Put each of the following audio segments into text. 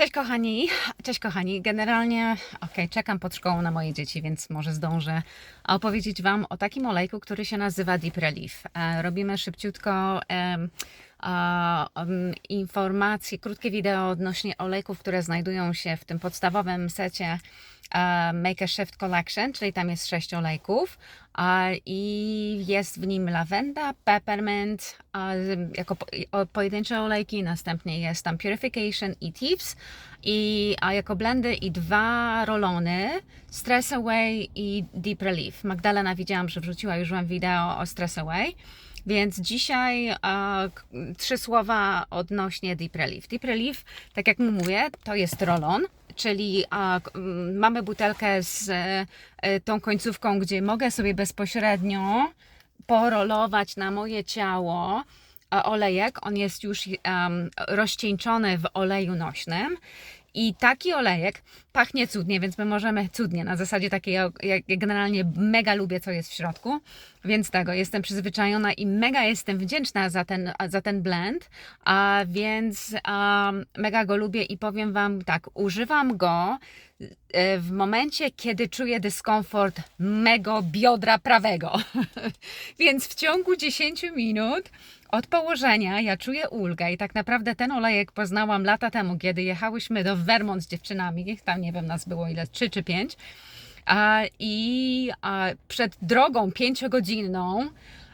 Cześć kochani, cześć kochani. Generalnie, okej, czekam pod szkołą na moje dzieci, więc może zdążę opowiedzieć Wam o takim olejku, który się nazywa Deep Relief. E, robimy szybciutko informacje, krótkie wideo odnośnie olejków, które znajdują się w tym podstawowym secie Make a Shift Collection, czyli tam jest sześć olejków i jest w nim lawenda, peppermint jako pojedyncze olejki, następnie jest tam Purification i Thieves i a jako blendy i dwa rolony Stress Away i Deep Relief. Magdalena widziałam, że wrzuciła już Wam wideo o Stress Away. Więc dzisiaj e, trzy słowa odnośnie Deep Relief. Deep Relief, tak jak mówię, to jest rolon, czyli a, k- m, mamy butelkę z e, e, tą końcówką, gdzie mogę sobie bezpośrednio porolować na moje ciało e, olejek. On jest już em, rozcieńczony w oleju nośnym. I taki olejek pachnie cudnie, więc my możemy cudnie, na zasadzie takiej, jak generalnie mega lubię, co jest w środku, więc tego, jestem przyzwyczajona i mega jestem wdzięczna za ten, za ten blend, a więc um, mega go lubię i powiem Wam tak, używam go e, w momencie, kiedy czuję dyskomfort mego biodra prawego. Więc w ciągu 10 minut od położenia ja czuję ulgę i tak naprawdę ten olejek poznałam lata temu, kiedy jechałyśmy do Vermont z dziewczynami, tam nie wiem, nas było ile, 3 czy 5. A, I a, przed drogą pięciogodzinną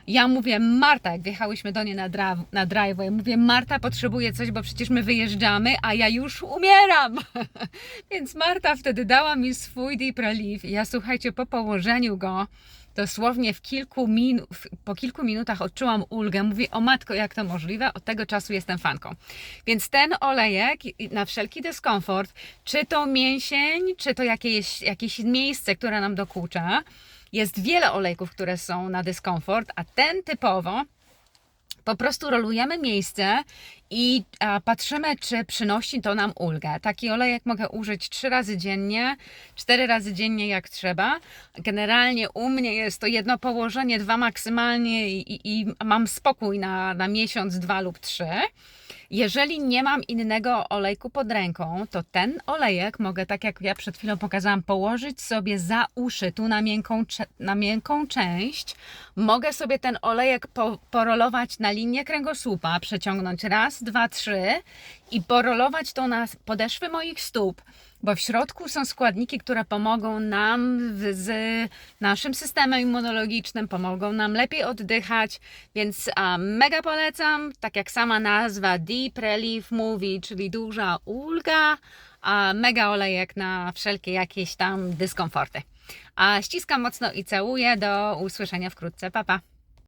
ja mówię, Marta, jak wjechałyśmy do niej na, dra- na driveway, mówię, Marta potrzebuje coś, bo przecież my wyjeżdżamy, a ja już umieram. Więc Marta wtedy dała mi swój Deep Relief ja słuchajcie, po położeniu go, dosłownie w kilku minu- po kilku minutach odczułam ulgę. Mówię, o matko, jak to możliwe? Od tego czasu jestem fanką. Więc ten olejek na wszelki dyskomfort, czy to mięsień, czy to jakieś, jakieś miejsce, które nam dokucza, jest wiele olejków, które są na dyskomfort, a ten typowo po prostu rolujemy miejsce i a, patrzymy, czy przynosi to nam ulgę. Taki olejek mogę użyć trzy razy dziennie, cztery razy dziennie jak trzeba. Generalnie u mnie jest to jedno położenie, dwa maksymalnie i, i, i mam spokój na, na miesiąc, dwa lub trzy. Jeżeli nie mam innego olejku pod ręką, to ten olejek mogę, tak jak ja przed chwilą pokazałam, położyć sobie za uszy, tu na miękką, na miękką część. Mogę sobie ten olejek po, porolować na linię kręgosłupa, przeciągnąć raz, dwa, trzy i porolować to na podeszwy moich stóp. Bo w środku są składniki, które pomogą nam z naszym systemem immunologicznym, pomogą nam lepiej oddychać, więc a, mega polecam, tak jak sama nazwa Deep Relief mówi, czyli duża ulga, a mega olejek na wszelkie jakieś tam dyskomforty. A ściskam mocno i całuję, do usłyszenia wkrótce, pa pa!